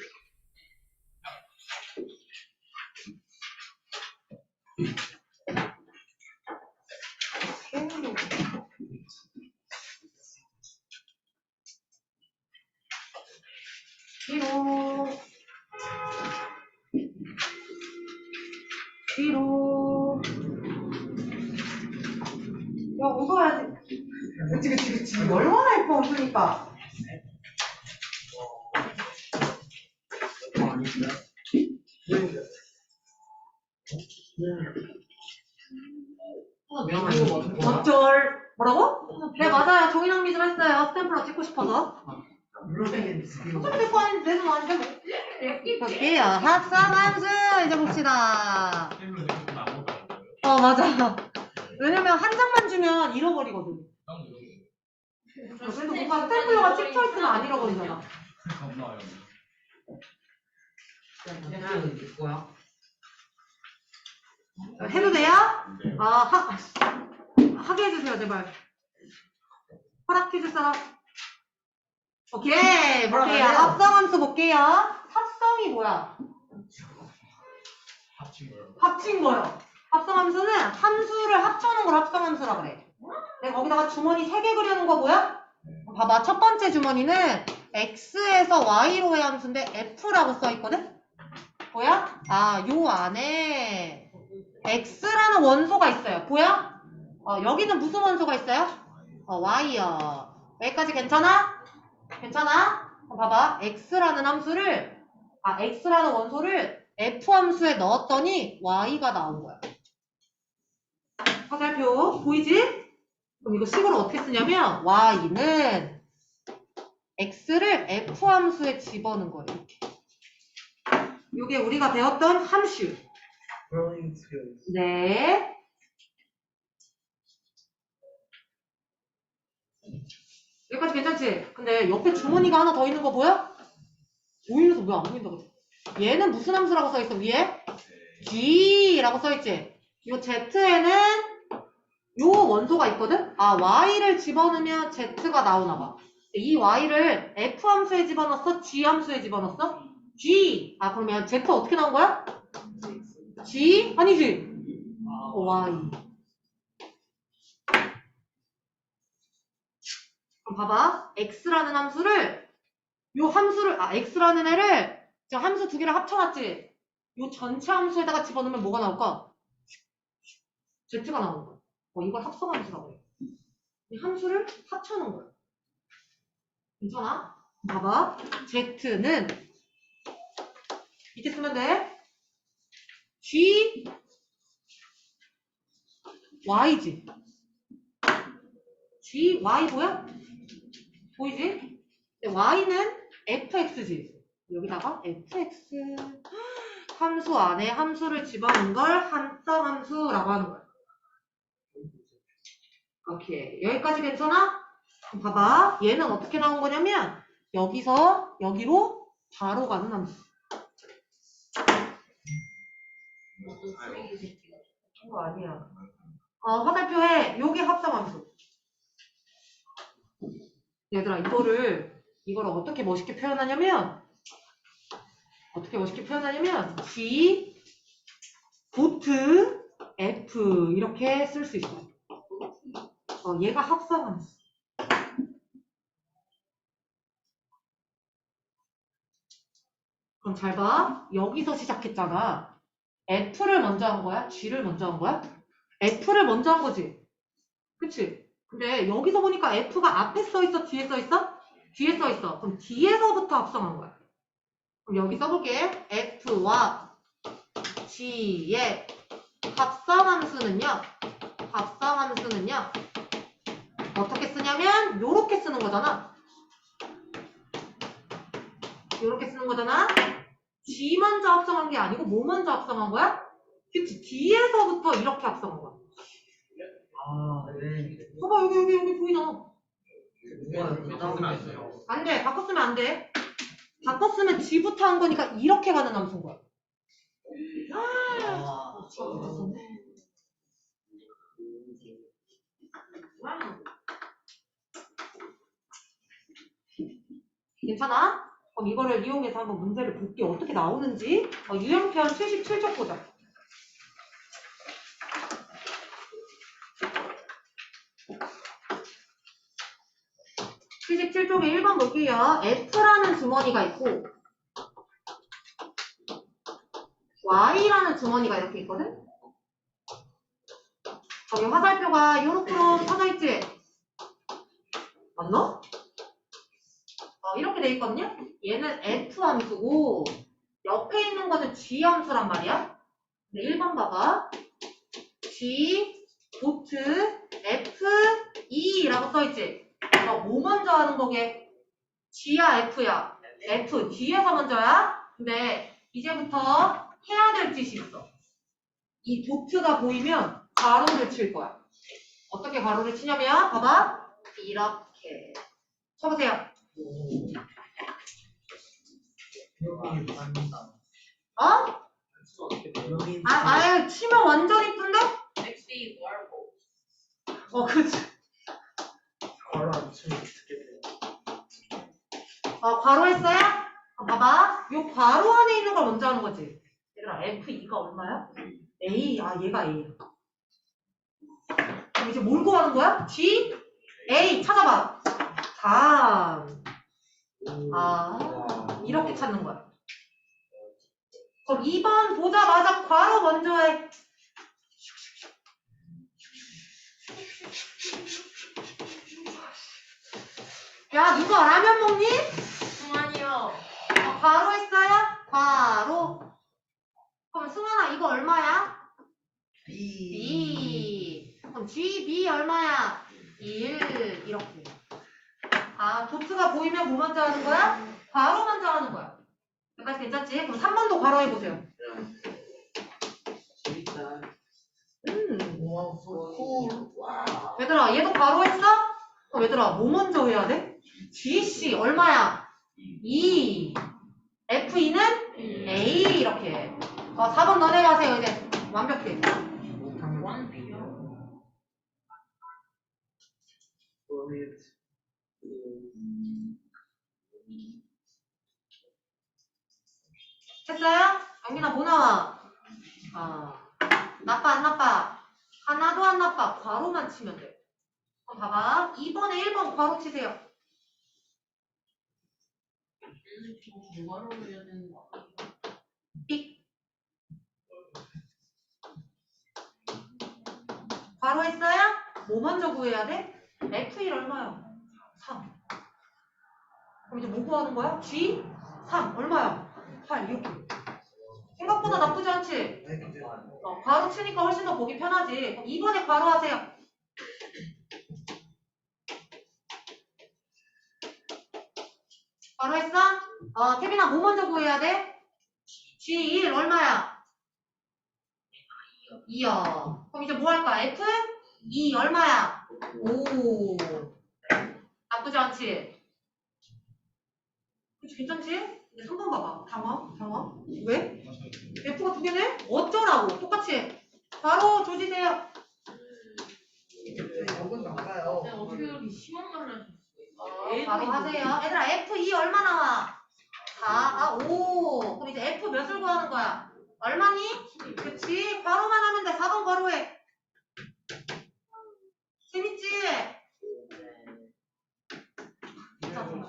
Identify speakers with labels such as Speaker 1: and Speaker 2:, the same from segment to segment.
Speaker 1: 뒤 뭐 볼게요 합성함수 이제 봅시다 어 맞아 왜냐면 한 장만 주면 잃어버리거든 그래도 뭔가 스탬플러가 찍혀 있으면 안 잃어버리잖아
Speaker 2: 뭐야?
Speaker 1: 해도 돼요? 아, 하, 하게 해주세요, 제발. 허락해줄 사람. 오케이, 볼게요. 합성함수 볼게요. 합성이 뭐야? 합친 거요. 합성함수는 함수를 합쳐놓은 걸 합성함수라 그래. 내가 거기다가 주머니 3개 그려놓은 거 뭐야? 봐봐, 첫 번째 주머니는 x에서 y로의 함수인데 f라고 써있거든? 뭐야? 아, 요 안에 x라는 원소가 있어요. 보여? 어, 여기는 무슨 원소가 있어요? 어, y요. 여기까지 괜찮아? 괜찮아? 어, 봐봐. x라는 함수를, 아, x라는 원소를 f 함수에 넣었더니 y가 나온 거야. 화살표 보이지? 그럼 이거 식으로 어떻게 쓰냐면 y는 x를 f 함수에 집어넣은 거예요. 이렇게. 이게 우리가 배웠던 함수. 네. 여기까지 괜찮지? 근데 옆에 주머니가 하나 더 있는 거 보여? 보이면서 왜 안 보인다고 그래? 얘는 무슨 함수라고 써있어, 위에? G라고 써있지? 요 Z에는 요 원소가 있거든? 아, Y를 집어넣으면 Z가 나오나 봐. 이 Y를 F 함수에 집어넣었어? G 함수에 집어넣었어? G! 아, 그러면 Z 어떻게 나온 거야? G? 아니지? 어, Y. 그럼 봐봐. X라는 함수를, 요 함수를, 아, X라는 애를, 저 함수 두 개를 합쳐놨지? 요 전체 함수에다가 집어넣으면 뭐가 나올까? Z가 나오는 거야. 어, 이걸 합성함수라고 해. 이 함수를 합쳐놓은 거야. 괜찮아? 봐봐. Z는, 이렇게 쓰면 돼. G, Y지. G, Y 보여? 보이지? Y는 fx지. 여기다가 fx 함수 안에 함수를 집어넣은 걸 함성 함수라고 하는 거야. 오케이. 여기까지 괜찮아? 봐봐. 얘는 어떻게 나온 거냐면 여기서 여기로 바로 가는 함수. 그거 아니야. 어, 화살표에 요게 합성함수. 얘들아, 이거를, 이거를 어떻게 멋있게 표현하냐면, 어떻게 멋있게 표현하냐면, G, 보트, F, 이렇게 쓸 수 있어. 어, 얘가 합성함수. 그럼 잘 봐. 여기서 시작했잖아. F를 먼저 한 거야? G를 먼저 한 거야? F를 먼저 한 거지. 그치? 근데 여기서 보니까 F가 앞에 써 있어? 뒤에 써 있어? 뒤에 써 있어. 그럼 뒤에서부터 합성한 거야. 그럼 여기 써볼게. F와 G의 합성함수는요. 합성함수는요. 어떻게 쓰냐면 요렇게 쓰는 거잖아. 요렇게 쓰는 거잖아. G 먼저 합성한 게 아니고 뭐 먼저 합성한 거야? 그치? 뒤에서부터 이렇게 합성한 거야.
Speaker 2: 아, 네.
Speaker 1: 봐봐 여기 여기 여기 보이잖아.
Speaker 2: 뭐야,
Speaker 1: 안 돼. 바꿔 쓰면 안 돼. 바꿔 쓰면 G부터 한 거니까 이렇게 가는 함수인 거야.
Speaker 2: 아,
Speaker 1: 괜찮아? 그럼 이거를 이용해서 한번 문제를 볼게 어떻게 나오는지 어, 유형편 77쪽 보자. 77쪽에 1번 볼게요. F라는 주머니가 있고 Y라는 주머니가 이렇게 있거든? 저기 화살표가 요렇게 쳐져 있지? 맞나? 어, 이렇게 돼 있거든요? 얘는 F 함수고 옆에 있는 거는 G 함수란 말이야. 근데 1번 봐봐. G, 도트, F, E라고 써있지? 너뭐 먼저 하는 거게? G야, F야? F, 뒤에서 먼저야? 근데 이제부터 해야 될 짓이 있어. 이 도트가 보이면 가로를 칠 거야. 어떻게 가로를 치냐면, 봐봐. 이렇게. 쳐보세요. 어? 아, 아유, 치면 완전 이쁜데?
Speaker 3: 말고
Speaker 1: 어, 그치.
Speaker 2: 바로 안 치면 어떻게 돼?
Speaker 1: 어, 괄호 했어요? 어, 봐봐. 요 괄호 안에 있는 걸 먼저 하는 거지. 얘들아, F2가 얼마야? A. 아, 얘가 A야. 그럼 이제 뭘 구하는 거야? G? A. 찾아봐. 3. 아, 이렇게 찾는 거야. 그럼 2번 보자마자 괄호 먼저 해. 야, 누가 라면 먹니?
Speaker 3: 승환이요
Speaker 1: 어, 괄호 했어요? 괄호. 그럼 승환아, 이거 얼마야?
Speaker 2: B
Speaker 1: 2. 그럼 GB 얼마야? 1. 이렇게. 아, 도트가 보이면 뭐 먼저 하는 거야? 괄호 먼저 하는 거야. 여기까지 괜찮지? 그럼 3번도 괄호 해보세요.
Speaker 2: 재밌다.
Speaker 1: 음.
Speaker 2: 와, 코. 와.
Speaker 1: 얘들아, 얘도 괄호 했어? 그럼 얘들아, 뭐 먼저 해야 돼? GC 얼마야? 2. F2는 A. 이렇게. 어, 4번 너네 가세요, 이제. 완벽해. 했어요? 영민아 뭐 나와? 아 나빠 안 나빠? 하나도 안 나빠 괄호만 치면 돼 그럼 봐봐 2번에 1번 괄호 치세요
Speaker 3: 되는
Speaker 1: 거삑 괄호 했어요? 뭐 먼저 구해야 돼? F1 얼마야? 3 그럼 이제 뭐 구하는 거야? G 3 얼마야? 8 이렇게 생각보다 나쁘지 않지? 어, 괄호 치니까 훨씬 더 보기 편하지. 그럼 2번에 괄호 하세요. 괄호 했어? 어, 태빈아, 뭐 먼저 구해야 돼? G1 얼마야? 2요. 그럼 이제 뭐 할까? F? 2 얼마야? 5. 나쁘지 않지? 그치, 괜찮지? 이제 3번 봐봐. 당황? 당황? 왜? F가 두 개네? 어쩌라고? 똑같이. 바로 조지세요.
Speaker 2: 저건 나가요.
Speaker 3: 내가 어떻게 그렇게 심한 말을 있 어
Speaker 1: 어, 바로 하세요. 얘들아, F2 얼마 나와? 4, 아, 5. 그럼 이제 F 몇을 구하는 거야? 얼마니? 그치? 바로만 하면 돼. 4번 바로해. 재밌지? 진짜 재밌어.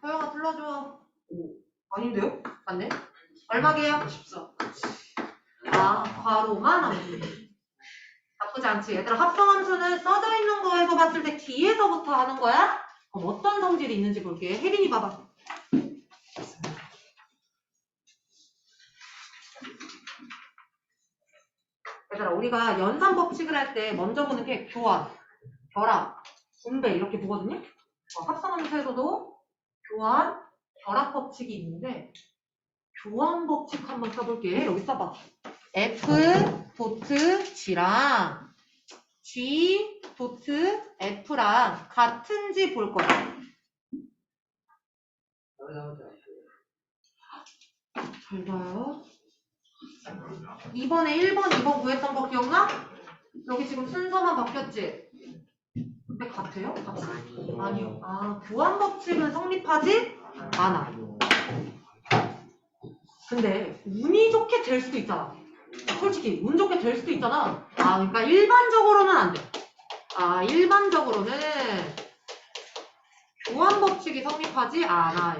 Speaker 1: 서영아 불러줘. 아닌데요? 맞네? 얼마게요?
Speaker 2: 14.
Speaker 1: 아, 괄호만 하면 돼. 나쁘지 않지. 얘들아, 합성함수는 써져 있는 거에서 봤을 때 뒤에서부터 하는 거야? 그럼 어떤 성질이 있는지 볼게. 혜린이 봐봐. 얘들아, 우리가 연산 법칙을 할 때 먼저 보는 게 교환, 결합, 분배 이렇게 보거든요. 어, 합성함수에서도 교환, 결합 법칙이 있는데 교환 법칙 한번 써볼게. 여기 써봐. F 도트 G랑 G 도트 F랑 같은지 볼 거야. 잘 봐요. 2번에 1번, 2번 구했던 거 기억나? 여기 지금 순서만 바뀌었지? 근데 같아요? 같아? 아니요. 아, 교환 법칙은 성립하지 않아. 근데 운이 좋게 될 수도 있잖아. 솔직히 운 좋게 될 수도 있잖아. 아, 그러니까 일반적으로는 안 돼. 아, 일반적으로는 교환 법칙이 성립하지 않아요.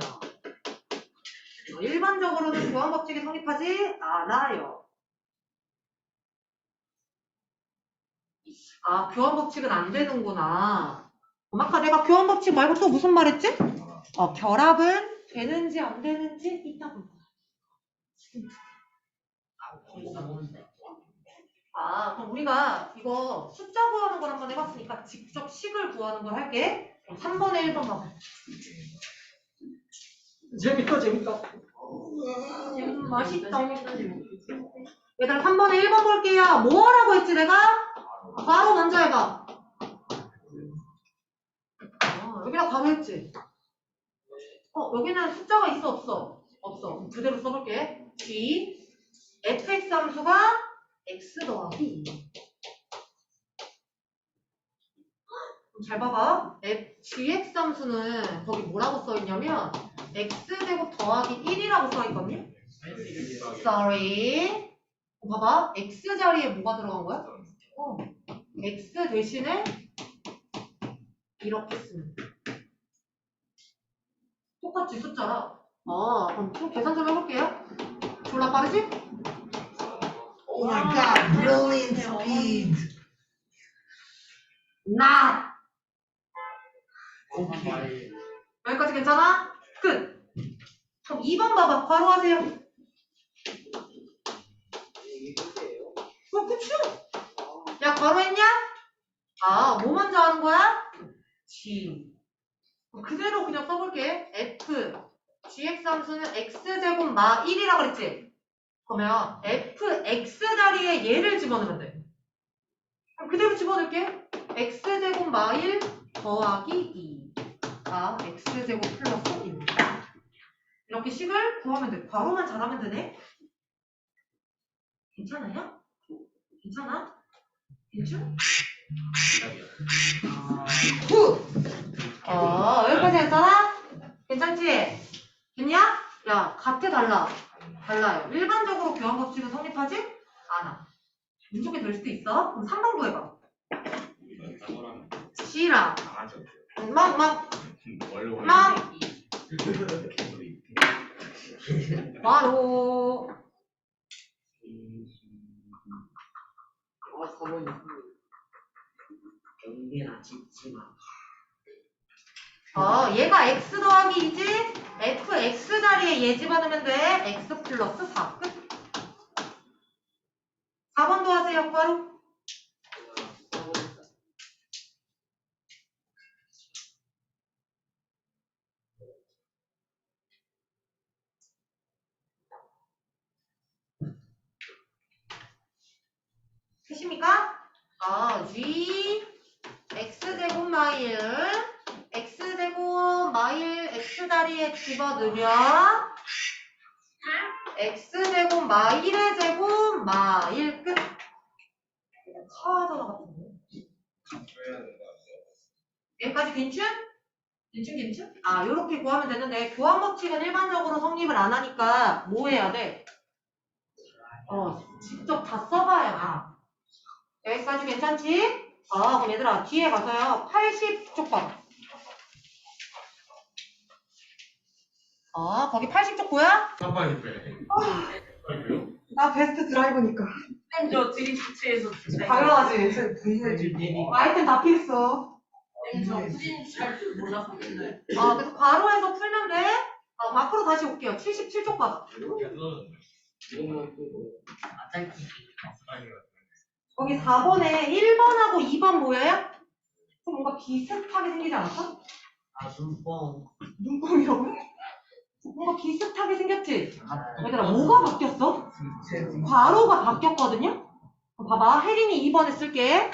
Speaker 1: 어, 일반적으로는 교환 법칙이 성립하지 않아요. 아, 교환 법칙은 안 되는구나. 그럼 아까 내가 교환 법칙 말고 또 무슨 말 했지? 어, 결합은 되는지 안 되는지 이따 볼 거야. 아, 그럼 우리가 이거 숫자 구하는 걸 한번 해봤으니까 직접 식을 구하는 걸 할게. 그럼 3번에 1번 봐봐.
Speaker 2: 재밌다 재밌다.
Speaker 1: 음, 맛있다. 얘들아 3번에 1번 볼게요. 뭐 하라고 했지 내가? 바로 먼저 해봐. 어, 여기다 바로 했지. 어, 여기는 숫자가 있어 없어? 없어. 그대로 써볼게. g fx 함수가 x 더하기 2. 그럼 잘 봐봐. gx 함수는 거기 뭐라고 써있냐면 x제곱 더하기 1이라고 써있거든요. sorry. 어, 봐봐. x 자리에 뭐가 들어간 거야? 어. x 대신에 이렇게 쓰면 돼. 똑같이 숫자라. 아, 그럼 좀 계산 좀 해볼게요. 졸라 빠르지?
Speaker 2: Oh my god, brilliant speed.
Speaker 1: 나! 여기까지 괜찮아? 끝! 그럼 2번 봐봐. 바로 하세요. 어, 그치? 야, 바로 했냐? 아, 뭐 먼저 하는 거야? G. 그대로 그냥 써볼게. F. GX 함수는 X제곱 마 1이라 그랬지? 그러면 FX 자리에 얘를 집어넣으면 돼. 그럼 그대로 집어넣을게. X제곱 마1 더하기 2가 X제곱 플러스 1입니다. 이렇게 식을 구하면 돼. 바로만 잘하면 되네. 괜찮아요? 괜찮아? 괜찮? 굿! 어, 여기까지 했잖아? 괜찮지? 됐냐? 야, 같아, 달라. 달라요. 일반적으로 교환 법칙은 성립하지 않아. 운 좋게 될 수도 있어. 그럼 3번 구해봐. C랑 막, 막, 막, 바로.
Speaker 2: 아, 4번이 경계나 짓지 마.
Speaker 1: 어, 얘가 x 더하기 2지? fx 자리에 얘 집어넣으면 돼. x 플러스 4 끝. 4번도 하세요, 바로. 되십니까? 어, g 집어넣으면 x제곱 마일의 제곱 마일 끝. 차하잖아 같은데. 여기까지 괜춘? 괜춘 괜춘? 아 요렇게 구하면 되는데 교환 법칙은 일반적으로 성립을 안 하니까 뭐 해야 돼? 어 직접 다 써봐야 아. 여기까지 괜찮지? 아, 그럼 얘들아, 뒤에 가서요. 80쪽 봐. 아, 거기 80쪽 보여?
Speaker 4: 깜빡이 빼.
Speaker 1: 나 베스트 드라이버니까.
Speaker 3: 저 드리프트에서
Speaker 1: 당연하지. 아이템 다 필수.
Speaker 3: 저 후진 잘줄 몰라서 맨날
Speaker 1: 아, 그래서 바로해서 풀면 돼. 아, 앞으로 다시 올게요. 77쪽 봐봐. 거기 4번에 1번하고 2번 보여요? 좀 뭔가 비슷하게 생기지 않았어?
Speaker 2: 아, 눈뽕.
Speaker 1: 눈뽕이라고? 뭔가 비슷하게 생겼지? 얘들아, 뭐가 바뀌었어? 괄호가 바뀌었거든요? 봐봐. 혜린이 2번에 쓸게.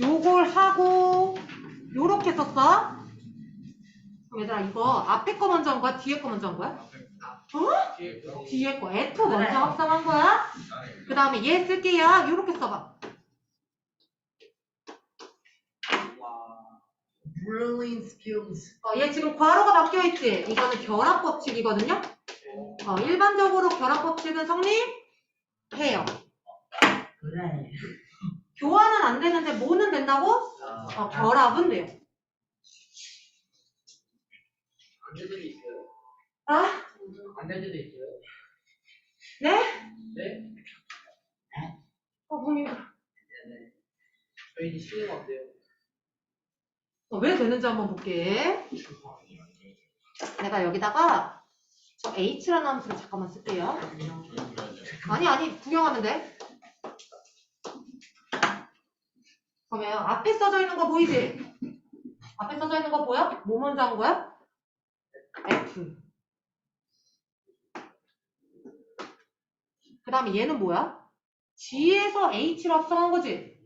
Speaker 1: 요걸 하고, 요렇게 썼어. 그럼 얘들아, 이거 앞에 거 먼저 한 거야? 뒤에 거 먼저 한 거야? 어? 뒤에 거. F 먼저. 합성한 거야? 그 다음에 얘 쓸게요. 이렇게 써봐.
Speaker 2: Brilliant skills.
Speaker 1: 어, 얘 지금 괄호가 바뀌어 있지? 이거는 결합 법칙이거든요? 어, 일반적으로 결합 법칙은 성립해요.
Speaker 2: 그래.
Speaker 1: 교환은 안 되는데 뭐는 된다고? 어, 결합은 돼요.
Speaker 4: 안될 때도 있어요.
Speaker 1: 아,
Speaker 4: 안될 때도 있어요.
Speaker 1: 네?
Speaker 4: 네?
Speaker 1: 어, 몸이
Speaker 4: 네네. 저희 이제 쉬는 거 어때요?
Speaker 1: 어, 왜 되는지 한번 볼게. 내가 여기다가 저 H라는 함수를 잠깐만 쓸게요. 아니, 아니, 구경하면 돼. 그러면 앞에 써져 있는 거 보이지? 앞에 써져 있는 거 보여? 뭐 먼저 한 거야? F. 그 다음에 얘는 뭐야? G에서 H로 합성한 거지?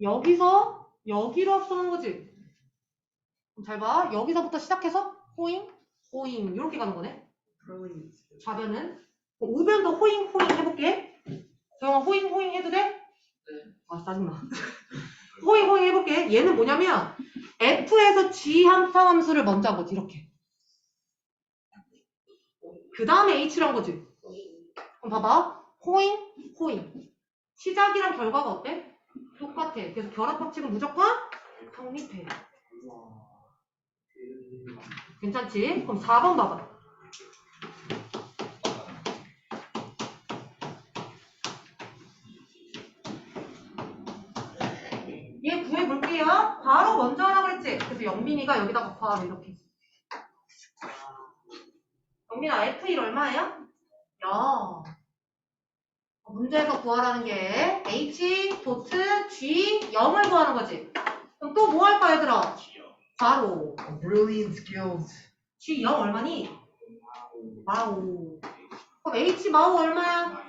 Speaker 1: 여기서 여기로 합성한 거지? 잘 봐. 여기서부터 시작해서 호잉, 호잉 이렇게 가는 거네. 좌변은 뭐 우변도 호잉, 호잉 해볼게. 조영아 호잉, 호잉 해도 돼? 아 짜증나. 호잉, 호잉 해볼게. 얘는 뭐냐면 F에서 G 함수 함수를 먼저 한 거지 이렇게. 그 다음에 H를 한 거지. 그럼 봐봐. 호잉, 호잉. 시작이랑 결과가 어때? 똑같아. 그래서 결합 법칙은 무조건 성립해. 괜찮지? 그럼 4번 봐봐. 얘 구해볼게요. 바로 먼저 하라고 그랬지? 그래서 영빈이가 여기다가 바로 이렇게. 영빈아, F1 얼마예요? 야. 문제에서 구하라는 게 H, 도트, G, 0을 구하는 거지. 그럼 또 뭐 할까, 얘들아? 바로.
Speaker 2: Brilliant skills.
Speaker 1: G 0 얼마니? 마오. 그럼 H 마오 얼마야?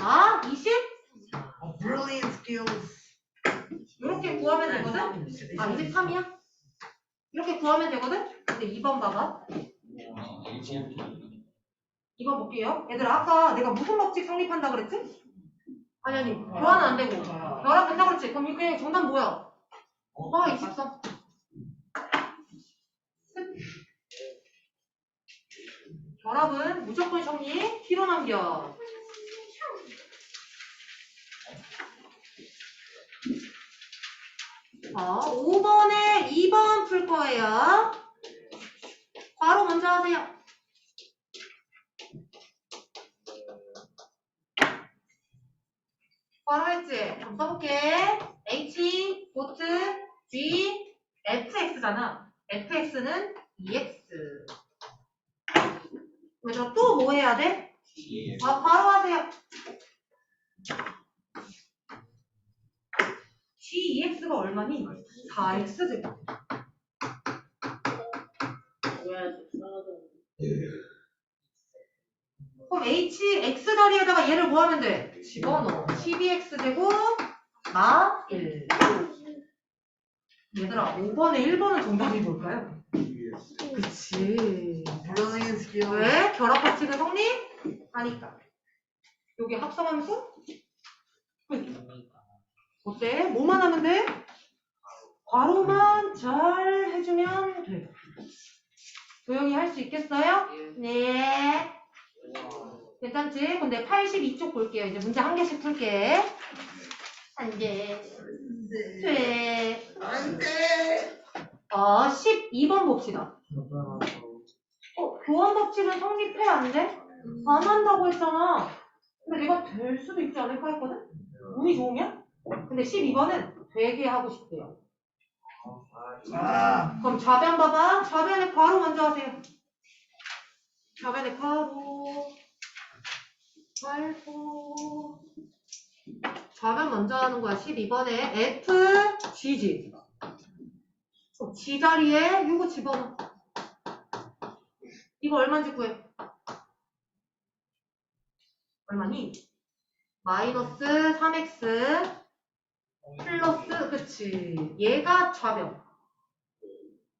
Speaker 1: 아, 20?
Speaker 2: Brilliant skills.
Speaker 1: 이렇게 구하면 되거든? 아, 23이야? 이렇게 구하면 되거든? 근데 2번 봐봐. 2번 볼게요. 얘들아, 아까 내가 무슨 법칙 성립한다 그랬지? 아니, 아니, 교환은 안 되고. 결합 된다 그랬지? 그럼 이게 정답 뭐야? 아, 23. 결합은 무조건 성립, T로 남겨. 자, 5번에 2번 풀 거예요. 바로 먼저 하세요. 바로 했지? 그럼 써볼게. H, 도트, G, fx잖아. fx는 2x. 얘들아, 또뭐 해야 돼? 아, 바로 하세요. G2x가 얼마니? 4x제곱. 그럼 h, x 자리에다가 얘를 뭐 하면 돼? 집어넣어. 12x제곱 마 1. 얘들아, 5번에 1번은 정답이 뭘까요? 그치.
Speaker 2: Brilliant skills.
Speaker 1: 왜? 결합 법칙은 성립 하니까. 여기 합성함수? 어때? 뭐만 하면 돼? 괄호만 잘 해주면 돼. 조용히 할 수 있겠어요? 네. 괜찮지? 근데 82쪽 볼게요. 이제 문제 한 개씩 풀게. 한 개, 돼.
Speaker 2: 안 돼.
Speaker 1: 어, 12번 봅시다. 어, 교환 법칙은 성립해, 안 돼? 안 한다고 했잖아. 근데 내가 될 수도 있지 않을까 했거든? 운이 좋으면? 근데 12번은 되게 하고 싶대요.
Speaker 2: 아.
Speaker 1: 그럼 좌변 봐봐. 좌변에 괄호 먼저 하세요. 좌변에 괄호. 괄호. 좌변 먼저 하는 거야. 12번에 F, G지. 어, G 자리에 이거 집어넣어. 이거 얼마인지 구해. 얼마니? 마이너스 3x 플러스 그치 얘가 좌변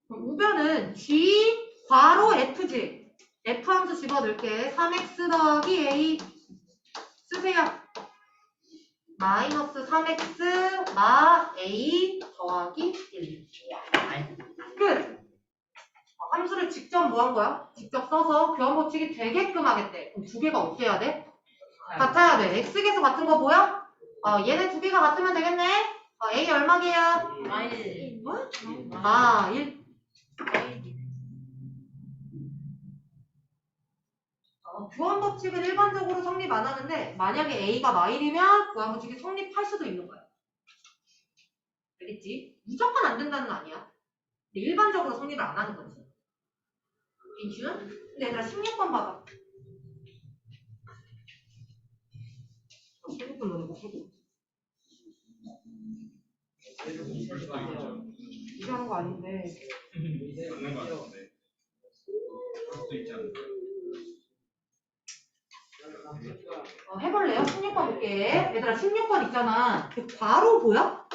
Speaker 1: 우변은 g 괄호 fg f 함수 집어넣을게 3x 더하기 a 쓰세요 마이너스 3x 마 a 더하기 1. 끝! 어, 함수를 직접 뭐 한 거야? 직접 써서 교환 법칙이 되게끔 하겠대. 그럼 두 개가 어떻게 해야 돼? 같아야 돼. x계수 같은 거 보여? 어, 얘네 두 개가 같으면 되겠네? 어, a?
Speaker 3: 마일.
Speaker 1: 뭐? 아, 1. 어, 교환 법칙은 일반적으로 성립 안 하는데 만약에 a가 마일이면 교환 법칙이 성립할 수도 있는 거야. 알겠지? 무조건 안 된다는 건 아니야. 근데 일반적으로 성립을 안 하는 거지. 인준? 근데 얘들아 16번 봐봐. 어, 16번 너네 못 풀고. 이게 하는 거 아닌데.
Speaker 5: 맞는 거 같은데. 그럴 수도 있지 않을까?
Speaker 1: 어, 해볼래요? 16번 볼게. 얘들아, 16번 있잖아. 그 괄호 보여?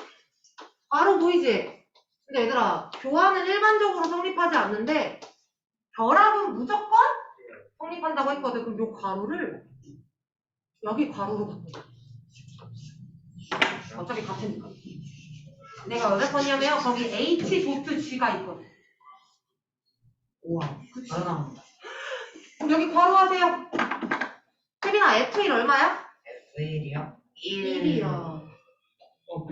Speaker 1: 괄호 보이지? 근데 얘들아, 교환은 일반적으로 성립하지 않는데, 결합은 무조건 성립한다고 했거든. 그럼 요 괄호를 여기 괄호로 바꿔. 어차피 같으니까. 내가 왜 바꿨냐면, 거기 H 도트 G가 있거든.
Speaker 2: 우와.
Speaker 1: 그치? 그럼 여기 괄호 하세요. 혜빈아, F1 얼마야?
Speaker 2: F1이요?
Speaker 1: 1이야.
Speaker 2: 어.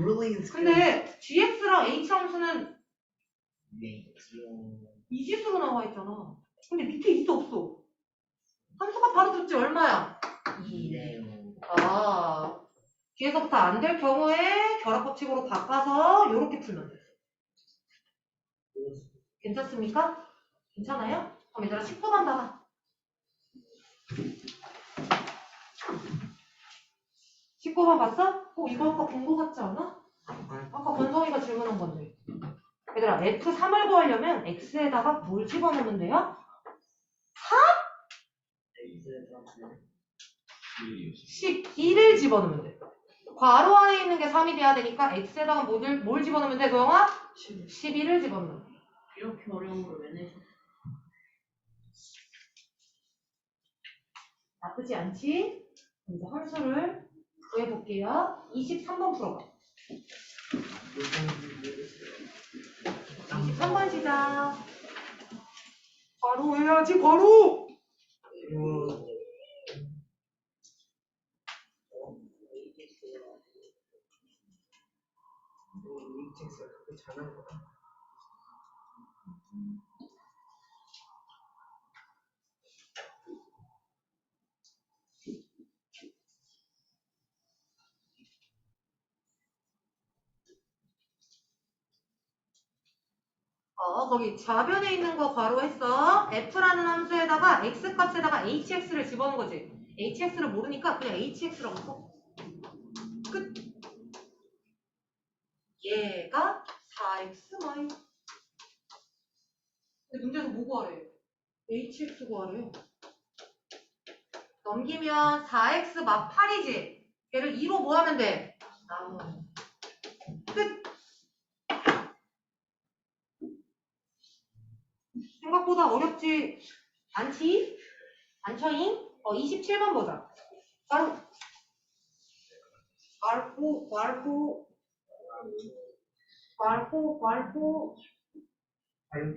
Speaker 1: 근데 GX랑 H 함수는
Speaker 2: 네.
Speaker 1: 이지수로 나와 있잖아. 근데 밑에 있어 없어? 함수가 바로 줬지 얼마야?
Speaker 2: 이래요.
Speaker 1: 아 뒤에서부터 안 될 경우에 결합 법칙으로 바꿔서 이렇게 풀면 돼. 괜찮습니까? 괜찮아요? 그럼 얘들아 19번 봐봐. 19번 봤어? 어 이거 아까 본 거 같지 않아? 아까 권성이가 질문한 건데. 얘들아, F3을 구하려면 X에다가 뭘 집어넣으면 돼요? 11을 집어넣으면 돼. 괄호 안에 있는 게 3이 돼야 되니까 X에다가 뭘, 뭘 집어넣으면 돼, 도영아? 11을 집어넣으면 돼.
Speaker 3: 이렇게 어려운 걸 왜 내셨어?
Speaker 1: 나쁘지 않지? 이제 함수를 구해볼게요. 23번 풀어봐. 23번 시작. 괄호 해야지!
Speaker 2: 우와. 이직스가 그렇게 잘한 거야.
Speaker 1: 어, 거기 좌변에 있는 거 괄호 했어. f라는 함수에다가 x 값에다가 hx를 집어넣은 거지. hx를 모르니까 그냥 hx라고 써. 끝. 얘가 4x 마이. 근데 문제에서 뭐 구하래? hx 구하래. 넘기면 4x 막 8이지. 얘를 2로 뭐 하면 돼? 나눠. 끝. 생각보다 어렵지 않지? 않죠잉? 어, 27번 보자. 바로. 괄호, 괄호, 괄호.
Speaker 2: 아유.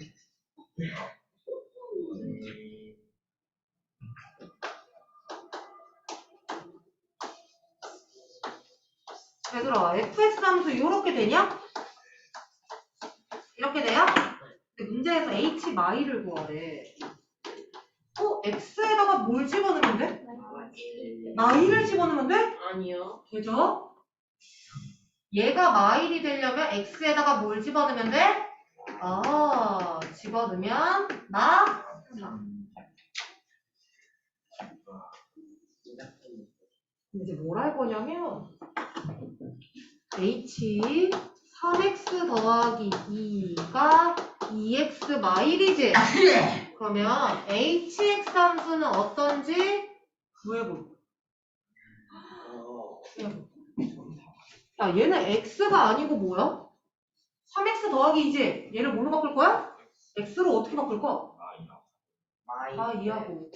Speaker 1: 얘들아, fx 함수 이렇게 되냐? 이렇게 돼요? 근데 문제에서 h 마이를 구하래. 어, x에다가 뭘 집어넣으면 돼? 마이를 집어넣으면 돼?
Speaker 3: 아니요.
Speaker 1: 되죠? 얘가 마일이 되려면 x에다가 뭘 집어넣으면 돼? 아, 집어넣으면 나 이제 뭘 할 거냐면 h 3x 더하기 2가 2x 마일이지? 그러면 hx 함수는 어떤지 구해볼 거야. 야, 얘는 x가 아니고 뭐야? 3x 더하기 2지? 얘를 뭘로 바꿀 거야? x로 어떻게 바꿀 거?
Speaker 2: 마이.
Speaker 1: 아, 이해하고.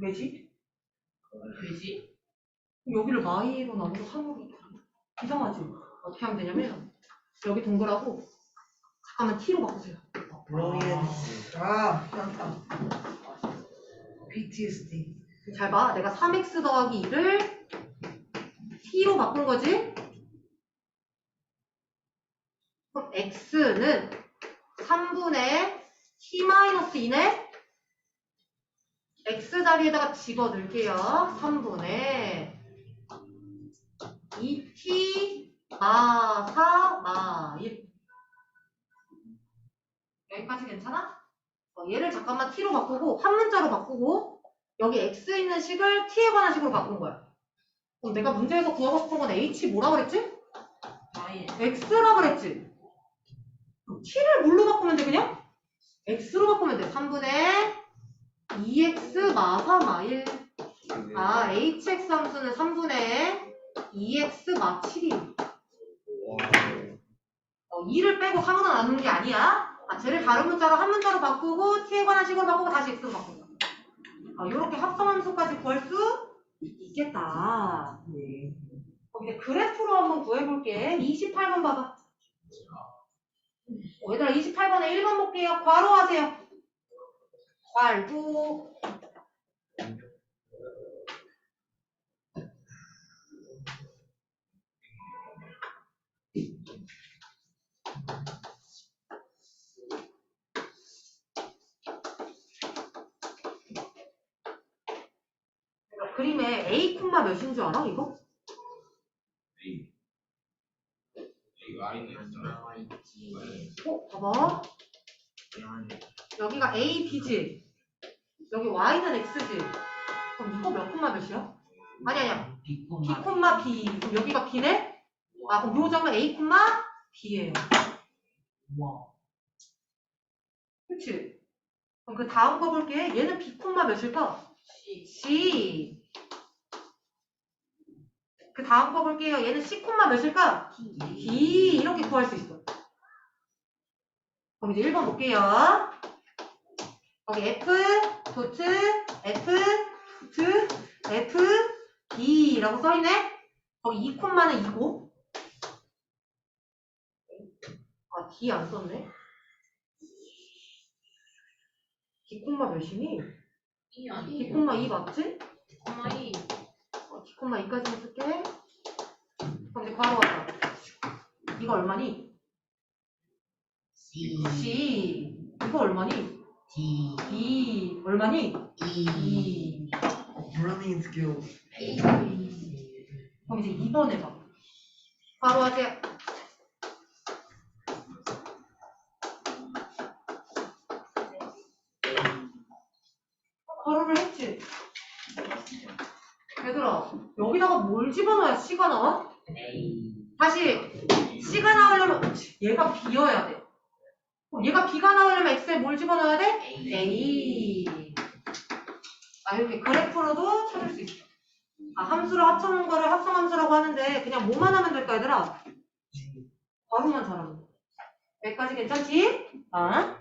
Speaker 1: 왜지?
Speaker 3: 왜지?
Speaker 1: 그럼 여기를 마이로 나누고 3으로 이상하지? 어떻게 하면 되냐면 여기 동그라고 잠깐만 t로 바꾸세요.
Speaker 2: 로이언스. 아, 깜깜. PTSD.
Speaker 1: 잘 봐. 내가 3x 더하기 2를 t로 바꾼 거지? 그럼 x는 3분의 t-2네? x 자리에다가 집어 넣을게요. 3분의 2t 마4 마1 여기까지 괜찮아? 어, 얘를 잠깐만 t로 바꾸고 한 문자로 바꾸고 여기 x 있는 식을 t에 관한 식으로 바꾼 거야. 그럼 내가 문제에서 구하고 싶은 건 h 뭐라 그랬지? x라 그랬지? t를 뭘로 바꾸면 돼 그냥? x로 바꾸면 돼. 3분의 2x 마사 마1 아 hx 함수는 3분의 2x 마 7이 어, 2를 빼고 3으로 나누는 게 아니야. 아, 쟤를 다른 문자로 한 문자로 바꾸고 t에 관한 식으로 바꾸고 다시 x로 바꾼다. 아, 이렇게 합성함수까지 구할 수 있겠다.
Speaker 2: 네.
Speaker 1: 그럼 이제 그래프로 한번 구해볼게. 28번 봐봐. 어, 얘들아 28번에 1번 볼게요. 괄호 하세요. 괄호. 그림에 A 콤마 몇인 줄 알아 이거?
Speaker 5: A A가 I는 있잖아
Speaker 2: 있지.
Speaker 1: 어 봐봐. 여기가 A, B지 여기 Y는 X지 그럼 이거 몇 콤마 몇이야? 아니 아니야 B 콤마 B 그럼 여기가 B네? 아 그럼 요 점은 A 콤마 B예요
Speaker 2: 와.
Speaker 1: 그치? 그럼 그 다음 거 볼게 얘는 B 콤마 몇일까?
Speaker 3: C.
Speaker 1: C 그 다음 거 볼게요 얘는 C 콤마 몇일까? B 이렇게 구할 수 있어. 그럼 이제 1번 볼게요. 거기 F, 도트, F, 도트, F, B라고 써있네? 거기 2 콤마는 2고. 아, D 안 썼네? D 콤마 몇이니? D
Speaker 3: 아니.
Speaker 1: 콤마 2 맞지?
Speaker 3: 콤마 E.
Speaker 1: 어, D 콤마 2까지만 쓸게. 그럼 이제 괄호 하자. 이거 얼마니?
Speaker 2: C.
Speaker 1: C. 이거 얼마니?
Speaker 2: D.
Speaker 1: B. 얼마니?
Speaker 2: E.
Speaker 1: 2.
Speaker 2: Running skills.
Speaker 1: 그럼 이제 2번 해봐. 바로 하세요. 바로를 했지? 얘들아, 여기다가 뭘 집어넣어야 C가 나와? 다시 C가 나오려면 얘가 B여야 돼. 얘가 B가 나오려면 X에 뭘 집어넣어야 돼? A. 아, 이렇게 그래프로도 찾을 수 있어. 아, 함수를 합쳐놓은 거를 합성함수라고 하는데 그냥 뭐만 하면 될까, 얘들아? 바로만 잘하면 돼. 여기까지 괜찮지? 어?